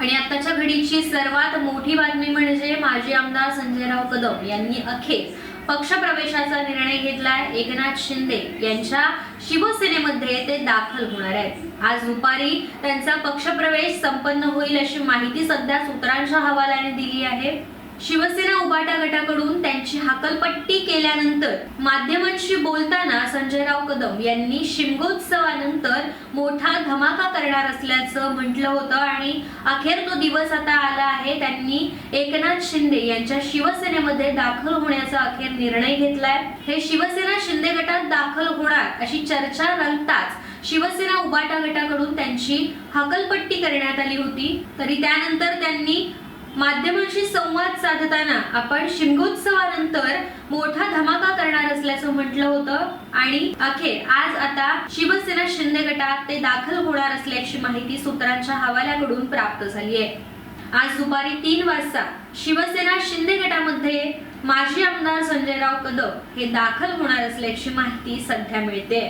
आणि आताच्या घडीची सर्वात मोठी बातमी म्हणजे माजी आमदार संजयराव कदम यांनी अखेर पक्षप्रवेशाचा निर्णय घेतलाय. एकनाथ शिंदे यांच्या शिवसेनेमध्ये ते दाखल होणार आहेत. आज दुपारी त्यांचा पक्षप्रवेश संपन्न होईल अशी माहिती सध्या सूत्रांच्या हवालाने दिली आहे. शिवसेना उबाटा गटाकडून यांची हाकलपट्टी केल्यानंतर माध्यमांशी बोलताना संजयराव कदम यांनी शिमगोत्सवानंतर मोठा धमाका करणार असल्याचं म्हटलं होतं आणि अखेर तो दिवस आता आला आहे. त्यांनी एकनाथ शिंदे यांच्या शिवसेनेमध्ये दाखल होण्याचा अखेर निर्णय घेतलाय. हे शिवसेना शिंदे गटात दाखल होणार अशी चर्चा रंगताच शिवसेना उबाटा गटाकडून त्यांची हकलपट्टी करण्यात आली होती. तरी त्यानंतर त्यांनी माध्यमांशी संवाद साधताना आपण शिमगोत्सवानंतर मोठा धमाका करणार असल्याचं म्हटलं होतं. आणि अखेर आज आता शिवसेना शिंदे गटात ते दाखल होणार असल्याची माहिती सूत्रांच्या हवाल्याकडून प्राप्त झाली आहे. आज दुपारी तीन वाजता शिवसेना शिंदे गटामध्ये माजी आमदार संजयराव कदम हे दाखल होणार असल्याची माहिती सध्या मिळते.